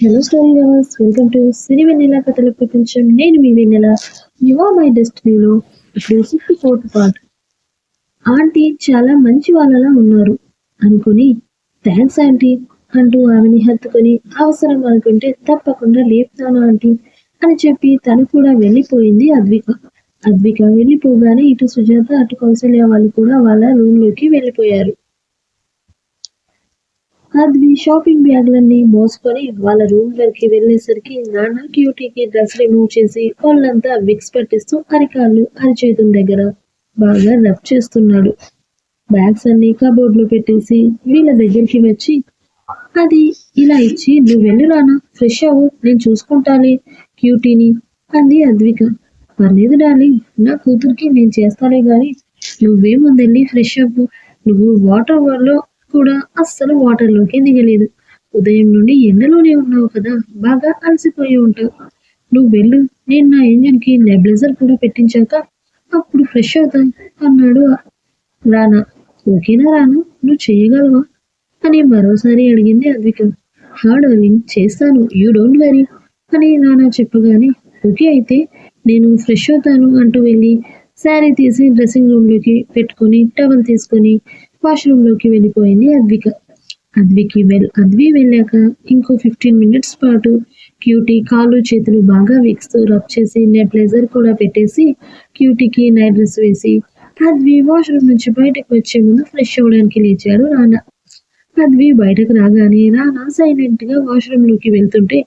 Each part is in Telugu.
Hello story lovers welcome to Siri Vennela కథల ప్రపంచం నేను మీ వెన్నెల. యువ మై డెస్టినీలో ఇప్పుడు సిక్స్టీ ఫోర్త్ పార్ట్ ఆంటీ చాలా మంచి వాళ్ళలా ఉన్నారు. అనుకుని థ్యాంక్స్ ఆంటీ అంటూ ఆమెని హత్తుకొని అవసరం అనుకుంటే తప్పకుండా లేపుతాను ఆంటీ అని చెప్పి తను కూడా వెళ్ళిపోయింది అద్విక అద్విక వెళ్ళిపోగానే ఇటు సుజాత అటు కౌసల్య వాళ్ళు కూడా వాళ్ళ రూమ్లోకి వెళ్ళిపోయారు. అద్వి షాపింగ్ బ్యాగ్లన్నీ మోసుకొని వాళ్ళ రూమ్ వరకు వెళ్ళేసరికి నాన్న క్యూటీకి డ్రెస్ రిమూవ్ చేసి వాళ్ళంతా విక్స్ పట్టిస్తూ అరికాళ్ళు అరిచేతుల దగ్గర బాగా రఫ్ చేస్తున్నాడు. బ్యాగ్స్ అన్ని కబోర్డ్లో పెట్టేసి వీళ్ళ దగ్గరికి వచ్చి అది ఇలా ఇచ్చి నువ్వు వెళ్ళి రానా ఫ్రెష్ అవ్వు నేను చూసుకుంటానే క్యూటీని అంది అద్విక. పర్లేదు డార్లింగ్ నా కూతురికి నేను చేస్తాలే కానీ నువ్వేముందండి ఫ్రెష్ అవ్వు. నువ్వు వాటర్లో కూడా అస్సలు వాటర్లోకి దిగలేదు. ఉదయం నుండి ఎండలోనే ఉన్నావు కదా బాగా అలసిపోయి ఉంటావు. నువ్వు వెళ్ళు నేను నా ఇంజిన్కి నెబ్లెజర్ కూడా పెట్టించాక అప్పుడు ఫ్రెష్ అవుతా అన్నాడు రానా. ఓకేనా రానా నువ్వు చేయగలవా? అని మరోసారి అడిగింది అద్విక. హా డార్లింగ్ చేస్తాను యూ డోంట్ వెరీ అని నానా చెప్పగానే ఓకే అయితే నేను ఫ్రెష్ అవుతాను అంటూ వెళ్ళి శారీ తీసి డ్రెస్సింగ్ రూమ్లోకి పెట్టుకొని టవల్ తీసుకొని వాష్రూమ్లోకి వెళ్ళిపోయింది. అద్విక అద్వికి వెల్ అద్వి వెళ్ళాక ఇంకో ఫిఫ్టీన్ మినిట్స్ పాటు క్యూటీ కాళ్ళు చేతులు బాగా విక్స్తో రబ్ చేసి నెట్లైజర్ కూడా పెట్టేసి క్యూటీకి నైట్ డ్రెస్ వేసి అద్వి వాష్రూమ్ నుంచి బయటకు వచ్చే ముందు ఫ్రెష్ అవ్వడానికి లేచారు రానా అద్వి బయటకు రాగానే రానా సైలెంట్గా వాష్రూమ్లోకి వెళ్తుంటే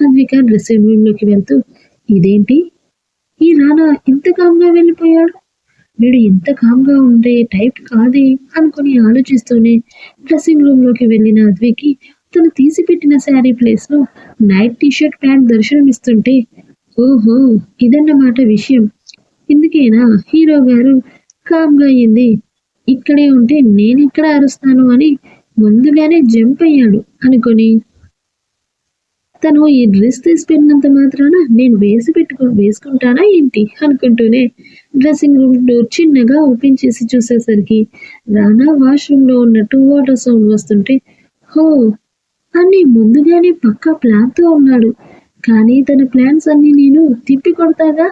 అద్విక డ్రెస్సింగ్ రూమ్లోకి వెళ్తూ ఇదేంటి? ఈ రానా ఇంత కామ్గా వెళ్ళిపోయాడు? వీడు ఇంత కామ్గా ఉండే టైప్ కాదే అనుకుని ఆలోచిస్తూనే డ్రెస్సింగ్ రూమ్లోకి వెళ్ళిన అద్వికి తను తీసి పెట్టిన శారీ ప్లేస్లో నైట్ టీషర్ట్ ప్యాంట్ దర్శనమిస్తుంటే ఓహో ఇదన్నమాట విషయం. ఇందుకేనా? హీరో గారు కామ్గా అయింది. ఇక్కడే ఉంటే నేను ఇక్కడ అరుస్తాను అని ముందుగానే జంప్ అయ్యాడు అనుకొని తను ఈ డ్రెస్ తీసి పెట్టినంత మాత్రాన నేను వేసి పెట్టుకు వేసుకుంటానా ఏంటి? అనుకుంటూనే డ్రెస్సింగ్ రూమ్ డోర్ చిన్నగా ఓపెన్ చేసి చూసేసరికి రానా వాష్రూమ్లో ఉన్నట్టు వాటర్ సౌండ్ వస్తుంటే హో అని ముందుగానే పక్కా ప్లాన్తో ఉన్నాడు. కానీ తన ప్లాన్స్ అన్ని నేను తిప్పి కొడతాగా?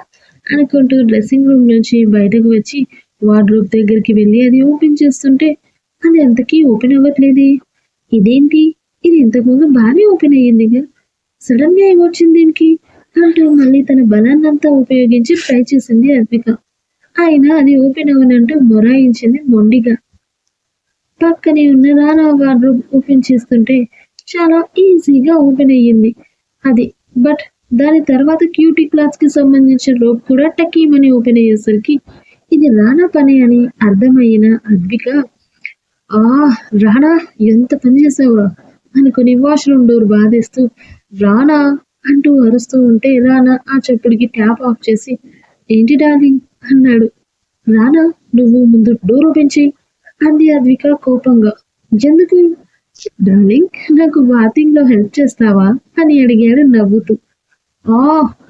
అనుకుంటూ డ్రెస్సింగ్ రూమ్ నుంచి బయటకు వచ్చి వార్డ్రోబ్ దగ్గరికి వెళ్ళి అది ఓపెన్ చేస్తుంటే అది అంతకీ ఓపెన్ అవ్వట్లేదే. ఇదేంటి? ఇది ఇంతకుముందు బాగానే ఓపెన్ అయ్యిందిగా. సడన్గా ఏమొచ్చింది దీనికి? అంటూ మళ్ళీ తన బలాన్నంతా ఉపయోగించి ట్రై చేసింది అర్పిక. అయినా అది ఓపెన్ అవ్వనంటూ మొరాయించింది మొండిగా. పక్కనే ఉన్న రానా వార్డ్రోబ్ ఓపెన్ చేస్తుంటే చాలా ఈజీగా ఓపెన్ అయ్యింది. అది బట్ దాని తర్వాత క్యూటీ క్లాత్స్కి సంబంధించిన రోప్ కూడా టకీమని ఓపెన్ అయ్యేసరికి ఇది రానా పని అని అర్థమైన అద్విక ఆ రానా ఎంత పని చేసావురా? అనుకుని వాష్రూమ్ డోర్ బాధేస్తూ రానా అంటూ అరుస్తూ ఉంటే రానా ఆ చప్పుడికి ట్యాప్ ఆఫ్ చేసి ఏంటి డార్లింగ్? అన్నాడు. రానా నువ్వు ముందు డోర్ ఓపెన్ చేయి అంది అద్విక కోపంగా. ఎందుకు? డార్లింగ్ నాకు బాతింగ్లో హెల్ప్ చేస్తావా? అని అడిగాడు నవ్వుతూ. ఆ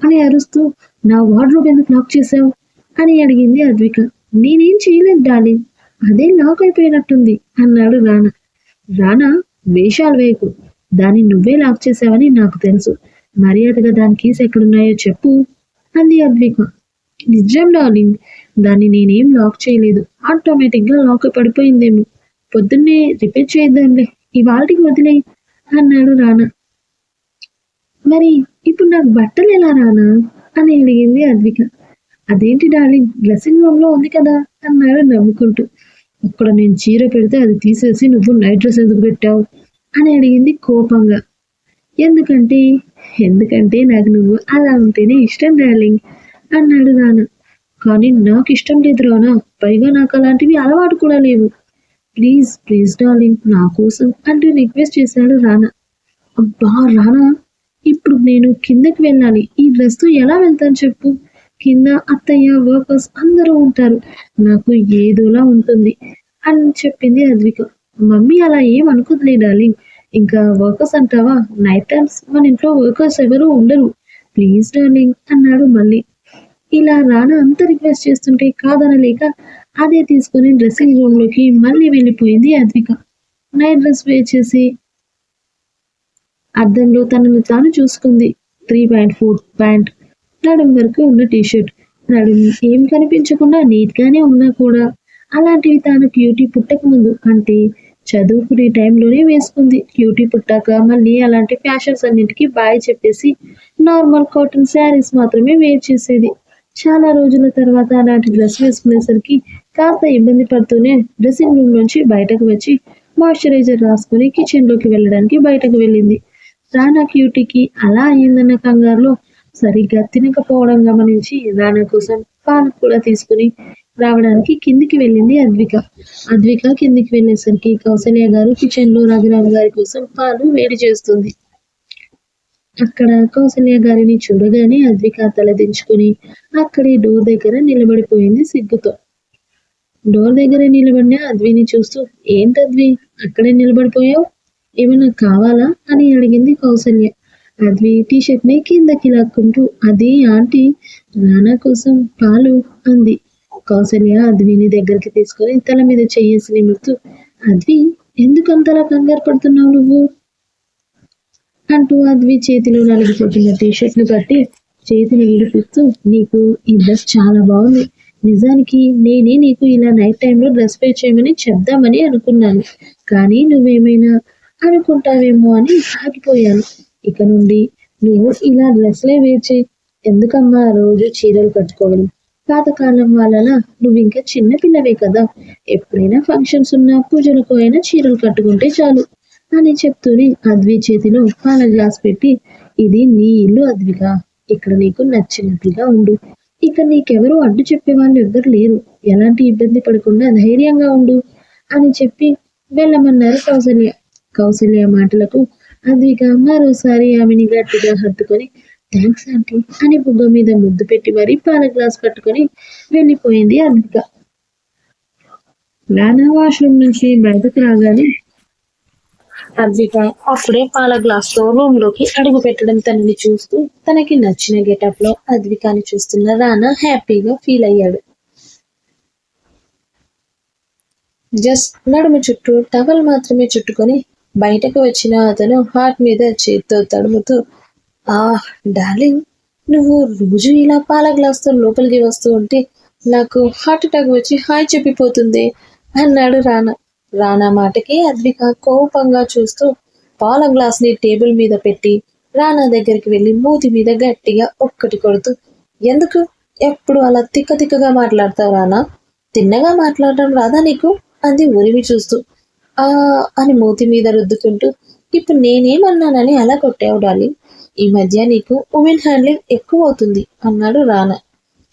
అని అరుస్తూ నా వార్డ్రోబ్ ఎందుకు లాక్ చేసావు అని అడిగింది అద్విక. నేనేం చేయలేదు డార్లింగ్ అదే లాక్ అయిపోయినట్టుంది అన్నాడు రానా. రానా వేషాలు వేయకు. దాన్ని నువ్వే లాక్ చేసావని నాకు తెలుసు. మర్యాదగా దాని కీస్ ఎక్కడున్నాయో చెప్పు అంది అద్విక. నిజం డార్లింగ్ దాన్ని నేనేం లాక్ చేయలేదు. ఆటోమేటిక్గా లాక్ పడిపోయిందేమో. పొద్దున్నే రిపేర్ చేద్దాంలే ఇవాళకి వదిలే అన్నాడు రానా. మరి ఇప్పుడు నాకు బట్టలు ఎలా రానా? అని అడిగింది అద్విక. అదేంటి డార్లింగ్ డ్రెస్సింగ్ రూమ్లో ఉంది కదా అన్నాడు నవ్వుకుంటూ. అక్కడ నేను చీర పెడితే అది తీసేసి నువ్వు నైట్ డ్రెస్ ఎందుకు పెట్టావు? అని అడిగింది కోపంగా. ఎందుకంటే ఎందుకంటే నాకు నువ్వు అలా ఉంటేనే ఇష్టం డార్లింగ్ అన్నాడు రానా కానీ నాకు ఇష్టం లేదు రానా. పైగా నాకు అలాంటివి అలవాటు కూడా లేవు. ప్లీజ్ ప్లీజ్ డార్లింగ్ నా కోసం అంటూ రిక్వెస్ట్ చేశాడు రానా. అబ్బా రానా ఇప్పుడు నేను కిందకి వెళ్ళాలి. ఈ డ్రెస్తో ఎలా వెళ్తాను చెప్పు. కింద అత్తయ్య వర్కర్స్ అందరూ ఉంటారు. నాకు ఏదోలా ఉంటుంది అని చెప్పింది అద్విక. మమ్మీ అలా ఏం అనుకోదులే డార్లింగ్. ఇంకా వర్కర్స్ అంటావా? నైట్ టైమ్స్ మన ఇంట్లో వర్కర్స్ ఎవరు ఉండరు. ప్లీజ్ డార్లింగ్ అన్నాడు మళ్ళీ. ఇలా రానా అంత రిక్వెస్ట్ చేస్తుంటే కాదనలేక అదే తీసుకుని డ్రెస్సింగ్ రూమ్లోకి మళ్ళీ వెళ్ళిపోయింది అద్విక. నైట్ డ్రెస్ వేచేసి చేసి అద్దంలో తనను తాను చూసుకుంది. త్రీ పాయింట్ ఫోర్ ప్యాంట్ నడుం వరకు ఉన్న టీషర్ట్ నడుం ఏం కనిపించకుండా నీట్ గానే ఉన్నా కూడా. అలాంటివి తాను క్యూటీ పుట్టక ముందు అంటే చదువుకునే టైంలోనే వేసుకుంది. క్యూటీ పుట్టాక మళ్ళీ అలాంటి ఫ్యాషన్స్ అన్నిటికీ బాయ్ చెప్పేసి నార్మల్ కాటన్ శారీస్ మాత్రమే వేర్ చేసేది. చాలా రోజుల తర్వాత అలాంటి డ్రెస్ వేసుకునేసరికి కాస్త ఇబ్బంది పడుతూనే డ్రెస్సింగ్ రూమ్ నుంచి బయటకు వచ్చి మాయిశ్చరైజర్ రాసుకుని కిచెన్లోకి వెళ్ళడానికి బయటకు వెళ్ళింది. రానా క్యూటీకి అలా అయ్యిందన్న కంగారులో సరిగ్గా తినకపోవడం గమనించి రానా కోసం పాలు కూడా తీసుకుని రావడానికి కిందికి వెళ్ళింది అద్విక. అద్విక కిందికి వెళ్ళేసరికి కౌసల్య గారు కిచెన్లో రఘురామ్ గారి కోసం పాలు వేడి చేస్తుంది. అక్కడ కౌసల్య గారిని చూడగానే అద్విక తలదించుకుని అక్కడే డోర్ దగ్గర నిలబడిపోయింది సిగ్గుతో. డోర్ దగ్గర నిలబడిన అద్విని చూస్తూ ఏంటి అద్వి? అక్కడే నిలబడిపోయావు? ఏమైనా కావాలా? అని అడిగింది కౌసల్య. అద్వి టీ షర్ట్ని కిందకి లాక్కుంటూ అది ఆంటీ రానా కోసం పాలు అంది. కౌసల్య అద్విని దగ్గరికి తీసుకొని తల మీద చెయ్యేసి నిమురుతూ అద్వి ఎందుకంతలా కంగారు పడుతున్నావు నువ్వు? అంటూ అద్వి చేతిలో నలిగిపోతున్న టీ షర్ట్ కట్టి చేతిని విడిపిస్తూ నీకు ఈ డ్రెస్ చాలా బాగుంది. నిజానికి నేనే నీకు ఇలా నైట్ టైంలో డ్రెస్ పే చేయమని చెప్దామని అనుకున్నాను. కానీ నువ్వేమైనా అనుకుంటావేమో అని ఆగిపోయాను. ఇక నుండి నువ్వు ఇలా డ్రెస్లే వేచి. ఎందుకమ్మా రోజు చీరలు కట్టుకోవడం? పాతకాలం వాళ్ళలా నువ్వు ఇంకా చిన్న పిల్లవే కదా. ఎప్పుడైనా ఫంక్షన్స్ ఉన్నా పూజలకు అయినా చీరలు కట్టుకుంటే చాలు. అని చెప్తూనే అద్వి చేతిలో పాల గ్లాస్ పెట్టి ఇది నీ ఇల్లు అద్విగా ఇక్కడ నీకు నచ్చినట్లుగా ఉండు. ఇక నీకెవరూ అడ్డు చెప్పే వాళ్ళు ఎవ్వరు లేరు. ఎలాంటి ఇబ్బంది పడకుండా ధైర్యంగా ఉండు అని చెప్పి వెళ్ళమన్నారు కౌసల్య. కౌసల్య మాటలకు అద్విక మరోసారి ఆమెని గట్టిగా హత్తుకొని థ్యాంక్స్ ఆంటీ అని బుగ్గ మీద ముద్దు పెట్టి మరీ పాల గ్లాస్ పట్టుకొని వెళ్ళిపోయింది అద్విక నానా వాష్రూమ్ నుంచి బయటకు రాగానే అద్విక అప్పుడే పాల గ్లాస్తో రూమ్లోకి అడుగు పెట్టడం తనని చూస్తూ తనకి నచ్చిన గెటప్లో అద్వికాని చూస్తున్న రానా హ్యాపీగా ఫీల్ అయ్యాడు. జస్ట్ నడుము చుట్టూ టవల్ మాత్రమే చుట్టుకొని బయటకు వచ్చిన అతను హార్ట్ మీద చేత్తో తడుముతూ ఆ డార్లింగ్ నువ్వు రోజు ఇలా పాల గ్లాస్తో లోపలికి వస్తూ ఉంటే నాకు హార్ట్ అటాక్ వచ్చి హాయ్ చెప్పిపోతుంది అన్నాడు రానా. రానా మాటకి అద్విక కోపంగా చూస్తూ పాల గ్లాస్ని టేబుల్ మీద పెట్టి రానా దగ్గరికి వెళ్ళి మూతి మీద గట్టిగా ఒక్కటి కొడుతూ ఎందుకు? ఎప్పుడు అలా తిక్క తిక్కగా మాట్లాడతావు రానా? తిన్నగా మాట్లాడడం రాదా నీకు? అంది ఉరిమి చూస్తూ. ఆ అని మూతి మీద రుద్దుకుంటూ ఇప్పుడు నేనేమన్నానని అలా కొట్టావు డార్లింగ్? ఈ మధ్య నీకు ఉమెన్ హ్యాండ్లింగ్ ఎక్కువ అవుతుంది అన్నాడు రానా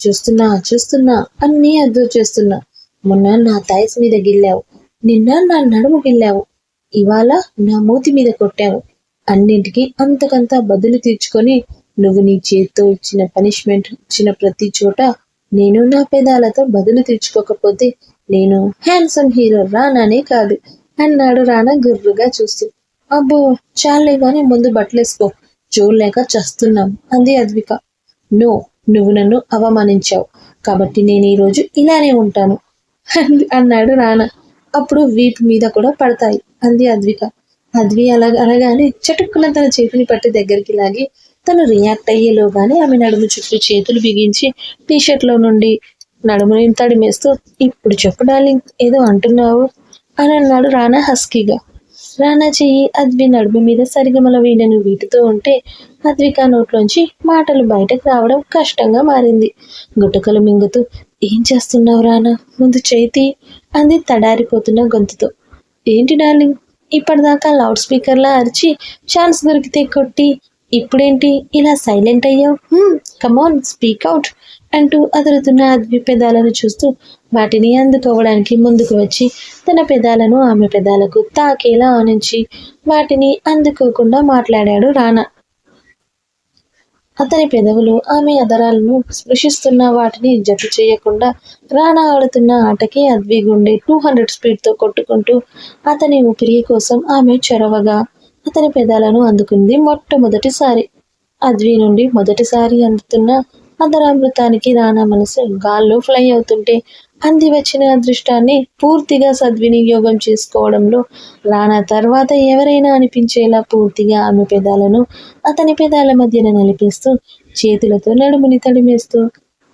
చూస్తున్నా చూస్తున్నా అన్నీ అర్థం చేస్తున్నా. మొన్న నా థైస్ మీద గిల్లావు. నిన్న నా నడుము గిల్లావు. ఇవాళ నా మూతి మీద కొట్టావు. అన్నింటికి అంతకంతా బదులు తీర్చుకొని నువ్వు నీ చేత్తో ఇచ్చిన పనిష్మెంట్ ఇచ్చిన ప్రతి చోట నేను నా పెదాలతో బదులు తీర్చుకోకపోతే నేను హ్యాండ్సమ్ హీరో రానానే కాదు అన్నాడు రానా గుర్రుగా చూస్తూ. అబ్బో చాలే గాని ముందు బట్టలేసుకో. చూడలేక చస్తున్నాం. అంది అద్విక. నో నువ్వు నన్ను అవమానించావు. కాబట్టి నేను ఈరోజు ఇలానే ఉంటాను అంది- అన్నాడు రానా అప్పుడు వీపు మీద కూడా పడతాయి అంది అద్విక. అద్వి అలా అనగానే చటుక్కున తన చేతిని పట్టి దగ్గరికి లాగి తను రియాక్ట్ అయ్యేలోగానే ఆమె నడుము చుట్టూ చేతులు బిగించి టీషర్ట్లో నుండి నడుముని తడిమేస్తూ ఇప్పుడు చెప్పు డార్లింగ్ ఏదో అంటున్నావు? అని అన్నాడు రానా హస్కీగా. రానా చెయ్యి అద్వి నడుము మీద సరిగమల వీణను వీటితో ఉంటే అద్విక నోట్లోంచి మాటలు బయటకు రావడం కష్టంగా మారింది. గుట్టకలు మింగుతూ ఏం చేస్తున్నావు రానా? ముందు చేతి అంది తడారిపోతున్న గొంతుతో. ఏంటి డార్లింగ్? ఇప్పటిదాకా లౌడ్ స్పీకర్లా అరిచి ఛాన్స్ దొరికితే కొట్టి ఇప్పుడేంటి ఇలా సైలెంట్ అయ్యావు? కమాన్ స్పీక్ అవుట్ అంటూ అదురుతున్న అద్వి పెదాలను చూస్తూ వాటిని అందుకోవడానికి ముందుకు వచ్చి తన పెదాలను ఆమె పెదాలకు తాకేలా ఆనించి వాటిని అందుకోకుండా మాట్లాడాడు రానా. అతని పెదవులు ఆమె అదరాలను స్పృశిస్తున్న వాటిని జత చేయకుండా రానా ఆడుతున్న ఆటకి అద్వి గుండె టూ హండ్రెడ్ స్పీడ్తో కొట్టుకుంటూ అతని ఊపిరి కోసం ఆమె చొరవగా అతని పెదాలను అందుకుంది మొట్టమొదటిసారి. అద్వి నుండి మొదటిసారి అందుతున్న అదరామృతానికి రానా మనసు గాల్లో ఫ్లై అవుతుంటే అంది వచ్చిన అదృష్టాన్ని పూర్తిగా సద్వినియోగం చేసుకోవడంలో రానా తర్వాత ఎవరైనా అనిపించేలా పూర్తిగా ఆమె పెదాలను అతని పెదాల మధ్యన నలిపేస్తూ చేతులతో నడుముని తడిమేస్తూ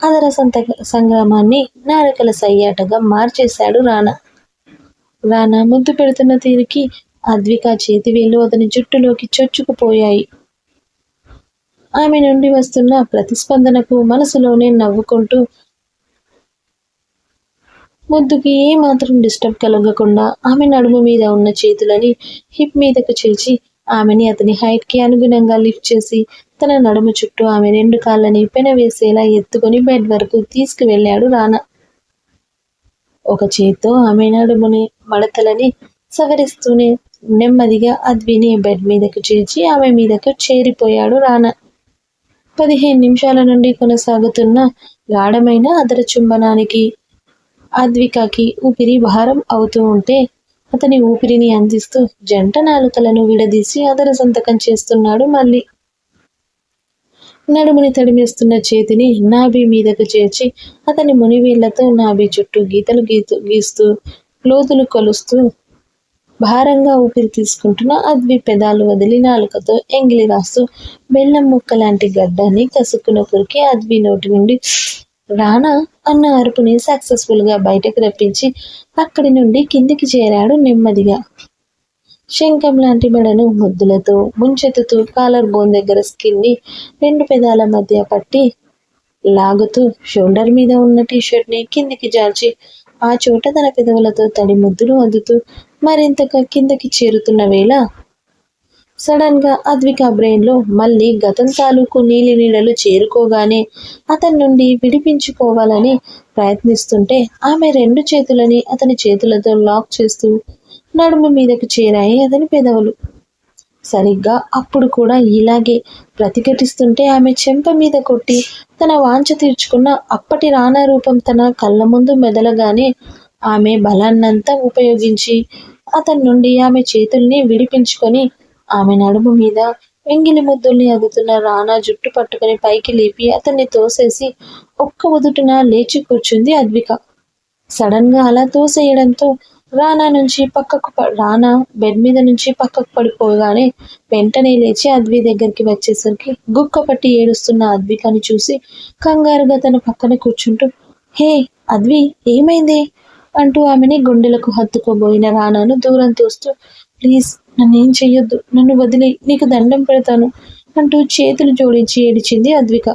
అదర సంత సంగ్రామాన్ని నారకల సయ్యాటగా మార్చేశాడు రానా రానా ముద్దు పెడుతున్న తీరుకి అద్విక చేతి వేళ్ళు అతని జుట్టులోకి చొచ్చుకుపోయాయి. ఆమె నుండి వస్తున్న ప్రతిస్పందనకు మనసులోనే నవ్వుకుంటూ ముద్దుకి ఏ మాత్రం డిస్టర్బ్ కలగకుండా ఆమె నడుము మీద ఉన్న చేతులని హిప్ మీదకు చేర్చి ఆమెని అతని హైట్కి అనుగుణంగా లిఫ్ట్ చేసి తన నడుము చుట్టూ ఆమె రెండు కాళ్ళని పెనవేసేలా ఎత్తుకొని బెడ్ వరకు తీసుకువెళ్ళాడు రానా. ఒక చేత్తో ఆమె నడుముని మడతలని సవరిస్తూనే నెమ్మదిగా అద్విని బెడ్ మీదకు చేర్చి ఆమె మీదకు చేరిపోయాడు రానా. పదిహేను నిమిషాల నుండి కొనసాగుతున్న గాఢమైన అదర చుంబనానికి ఆద్వికకి ఊపిరి భారం అవుతూ ఉంటే అతని ఊపిరిని అందిస్తూ జంట నాలుకలను విడదీసి అదర సంతకం చేస్తున్నాడు మళ్ళీ. నడుముని తడిమేస్తున్న చేతిని నాభి మీదకు చేర్చి అతని మునివేళ్ళతో నాభి చుట్టూ గీతలు గీతు గీస్తూ లోతులు కొలుస్తూ భారంగా ఊపిరి తీసుకుంటున్న అద్వి పెదాలు వదిలి నాలుకతో ఎంగిలి రాస్తూ బెల్లం ముక్క లాంటి గడ్డాన్ని కసుక్కున కొరికి అద్వి నోటి నుండి రానా అన్న అరుపుని సక్సెస్ఫుల్గా బయటకు రప్పించి అక్కడి నుండి కిందికి చేరాడు నెమ్మదిగా. శంఖం లాంటి మెడను ముద్దులతో ముంచెత్తుతూ కాలర్ బోన్ దగ్గర స్కిన్ని రెండు పెదాల మధ్య పట్టి లాగుతూ షోల్డర్ మీద ఉన్న టీషర్ట్ని కిందికి జార్చి ఆ చోట తన పెదవులతో తడి ముద్దులు అందుతూ మరింతగా కిందకి చేరుతున్న వేళ సడన్గా అద్విక బ్రెయిన్లో మళ్ళీ గతం తాలూకు నీలి నీడలు చేరుకోగానే అతని నుండి విడిపించుకోవాలని ప్రయత్నిస్తుంటే ఆమె రెండు చేతులని అతని చేతులతో లాక్ చేస్తూ నడుము మీదకు చేరాయి అతని పెదవులు. సరిగ్గా అప్పుడు కూడా ఇలాగే ప్రతిఘటిస్తుంటే ఆమె చెంప మీద కొట్టి తన వాంఛ తీర్చుకున్న అప్పటి రానా రూపం తన కళ్ళ ముందు మెదలగానే ఆమె బలాన్నంతా ఉపయోగించి అతని నుండి ఆమె చేతుల్ని విడిపించుకొని ఆమె నడుము మీద వెంగిలి ముద్దుల్ని అదుతున్న రానా జుట్టు పట్టుకుని పైకి లేపి అతన్ని తోసేసి ఒక్క ఉదుటున లేచి కూర్చుంది అద్విక. సడన్గా అలా తోసేయడంతో రానా నుంచి పక్కకు రానా బెడ్ మీద నుంచి పక్కకు పడిపోగానే వెంటనే లేచి అద్వి దగ్గరికి వచ్చేసరికి గుక్క పట్టి ఏడుస్తున్న అద్వికని చూసి కంగారుగా తన పక్కన కూర్చుంటూ హే అద్వి ఏమైంది? అంటూ ఆమెని గుండెలకు హత్తుకోబోయిన రానాను దూరం తోస్తూ ప్లీజ్ నన్నేం చెయ్యొద్దు నన్ను వదిలి నీకు దండం పెడతాను అంటూ చేతులు జోడించి ఏడిచింది అద్విక.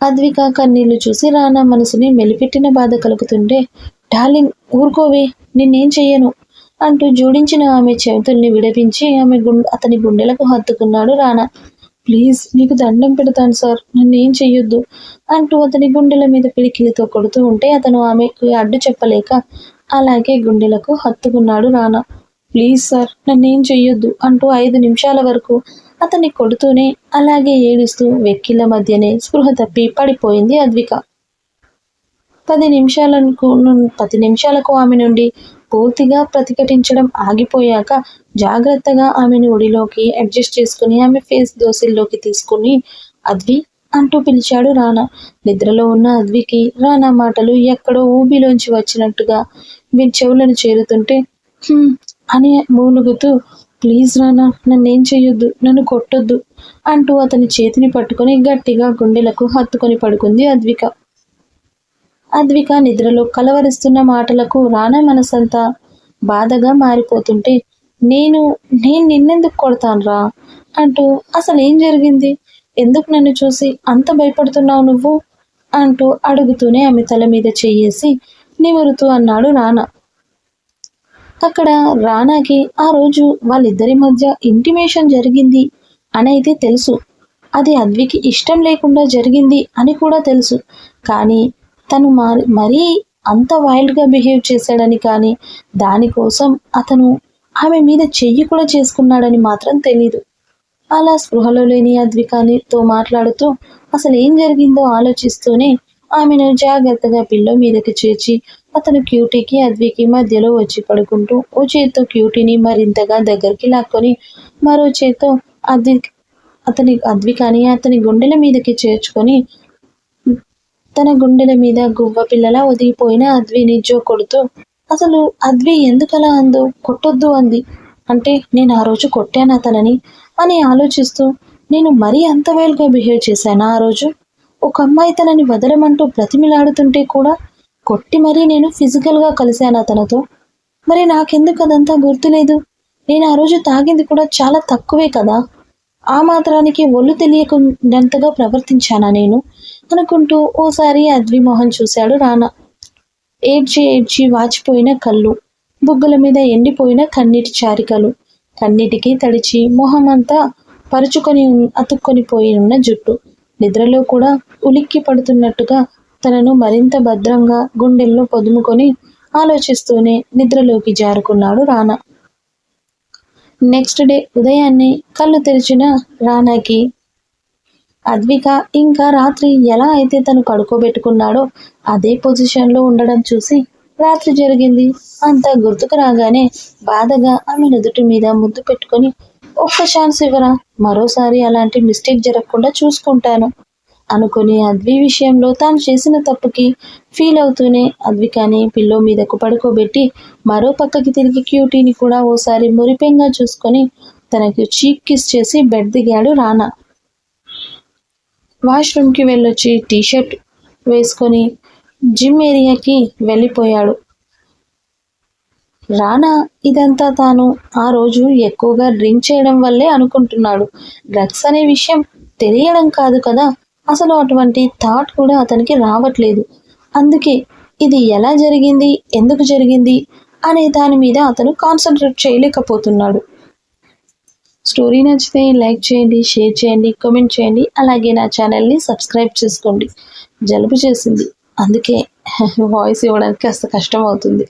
అద్విక కన్నీళ్ళు చూసి రానా మనసుని మెలిపెట్టిన బాధ కలుగుతుంటే డార్లింగ్ ఊరుకోవే నిన్నేం చెయ్యను అంటూ జోడించిన ఆమె చేతుల్ని విడపించి ఆమె గుండె అతని గుండెలకు హత్తుకున్నాడు రానా. ప్లీజ్ నీకు దండం పెడతాను సార్ నన్ను ఏం చెయ్యొద్దు అంటూ అతని గుండెల మీద పిడికిలితో కొడుతూ ఉంటే అతను ఆమెకు అడ్డు చెప్పలేక అలాగే గుండెలకు హత్తుకున్నాడు రానా. ప్లీజ్ సార్ నన్నేం చెయ్యొద్దు అంటూ ఐదు నిమిషాల వరకు అతన్ని కొడుతూనే అలాగే ఏడుస్తూ వెక్కిల మధ్యనే స్పృహ తప్పి పడిపోయింది అద్విక. పది నిమిషాలకు పది నిమిషాలకు ఆమె నుండి పూర్తిగా ప్రతిఘటించడం ఆగిపోయాక జాగ్రత్తగా ఆమెను ఒడిలోకి అడ్జస్ట్ చేసుకుని ఆమె ఫేస్ దోసిల్లోకి తీసుకుని అద్వి అంటూ పిలిచాడు రానా. నిద్రలో ఉన్న అద్వికి రానా మాటలు ఎక్కడో ఊబిలోంచి వచ్చినట్టుగా వీరి చెవులను చేరుతుంటే అని మూలుగుతూ ప్లీజ్ రానా నన్నేం చెయ్యొద్దు నన్ను కొట్టొద్దు అంటూ అతని చేతిని పట్టుకొని గట్టిగా గుండెలకు హత్తుకొని పడుకుంది అద్విక. అద్విక నిద్రలో కలవరిస్తున్న మాటలకు రానా మనసంతా బాధగా మారిపోతుంటే నేను నేను నిన్నెందుకు కొడతానురా? అంటూ అసలు ఏం జరిగింది? ఎందుకు నన్ను చూసి అంత భయపడుతున్నావు నువ్వు? అంటూ అడుగుతూనే ఆమె తల మీద చెయ్యేసి నిమురుతూ అన్నాడు రానా. అక్కడ రానాకి ఆ రోజు వాళ్ళిద్దరి మధ్య ఇంటిమేషన్ జరిగింది అని అయితే తెలుసు. అది అద్వికి ఇష్టం లేకుండా జరిగింది అని కూడా తెలుసు. కానీ తను మరి మరీ అంత వైల్డ్గా బిహేవ్ చేశాడని కానీ దానికోసం అతను ఆమె మీద చెయ్యి కూడా చేసుకున్నాడని మాత్రం తెలీదు. అలా స్పృహలో లేని అద్వికానితో మాట్లాడుతూ అసలు ఏం జరిగిందో ఆలోచిస్తూనే ఆమెను జాగ్రత్తగా పిల్లో మీదకి చేర్చి అతను క్యూటీకి అద్వికి మధ్యలో వచ్చి పడుకుంటూ ఓ చేత్తో క్యూటీని మరింతగా దగ్గరికి లాక్కొని మరో చేత్తో అద్వి అతని అద్వికాని అతని గుండెల మీదకి చేర్చుకొని తన గుండెల మీద గువ్వ పిల్లలా ఒదిగిపోయిన అద్విని జో కొడుతూ అసలు అద్వి ఎందుకలా అందో కొట్టొద్దు అంది. అంటే నేను ఆ రోజు కొట్టానా తనని? అని ఆలోచిస్తూ నేను మరీ అంత వేలుగా బిహేవ్ చేశానా ఆ రోజు? ఒక అమ్మాయి తనని వదలమంటూ బ్రతిమిలాడుతుంటే కూడా కొట్టి మరీ నేను ఫిజికల్గా కలిశానా తనతో? మరి నాకెందుకు అదంతా గుర్తులేదు? నేను ఆ రోజు తాగింది కూడా చాలా తక్కువే కదా? ఆ మాత్రానికి ఒళ్ళు తెలియకుండంతగా ప్రవర్తించానా నేను? అనుకుంటూ ఓసారి అద్వి మొహం చూశాడు రానా. ఏడ్చి ఏడ్చి వాచిపోయిన కళ్ళు బుగ్గల మీద ఎండిపోయిన కన్నీటి చారికలు కన్నీటికి తడిచి మొహమంతా పరుచుకొని అతుక్కొని పోయి ఉన్న జుట్టు. నిద్రలో కూడా ఉలిక్కి పడుతున్నట్టుగా తనను మరింత భద్రంగా గుండెల్లో పొదుముకొని ఆలోచిస్తూనే నిద్రలోకి జారుకున్నాడు రానా. నెక్స్ట్ డే ఉదయాన్నే కళ్ళు తెరిచిన రానాకి అద్విక ఇంకా రాత్రి ఎలా అయితే తను కడుకోబెట్టుకున్నాడో అదే పొజిషన్లో ఉండడం చూసి రాత్రి జరిగింది. అంతా గుర్తుకు రాగానే బాధగా ఆమె నుదుటి మీద ముద్దు పెట్టుకొని ఒక్క ఛాన్స్ ఇవ్వరా? మరోసారి అలాంటి మిస్టేక్ జరగకుండా చూసుకుంటాను అనుకుని అద్వి విషయంలో తాను చేసిన తప్పుకి ఫీల్ అవుతూనే అద్వికాని పిల్లో మీదకు పడుకోబెట్టి మరో పక్కకి తిరిగి క్యూటీని కూడా ఓసారి మురిపెంగా చూసుకొని తనకు చీక్ కిస్ చేసి బెడ్ దిగాడు రానా. వాష్రూమ్కి వెళ్ళొచ్చి టీషర్ట్ వేసుకొని జిమ్ ఏరియాకి వెళ్ళిపోయాడు. రానా ఇదంతా తాను ఆ రోజు ఎక్కువగా డ్రింక్ చేయడం వల్లే అనుకుంటున్నాడు. డ్రగ్స్ అనే విషయం తెలియడం కాదు కదా. అసలు అటువంటి థాట్ కూడా అతనికి రావట్లేదు. అందుకే ఇది ఎలా జరిగింది? ఎందుకు జరిగింది? అనే దాని మీద అతను కాన్సన్ట్రేట్ చేయలేకపోతున్నాడు. స్టోరీ నచ్చితే లైక్ చేయండి షేర్ చేయండి కామెంట్ చేయండి. అలాగే నా ఛానల్ని సబ్స్క్రైబ్ చేసుకోండి. జలుబు చేసింది. అందుకే వాయిస్ ఇవ్వడానికి కాస్త కష్టం అవుతుంది.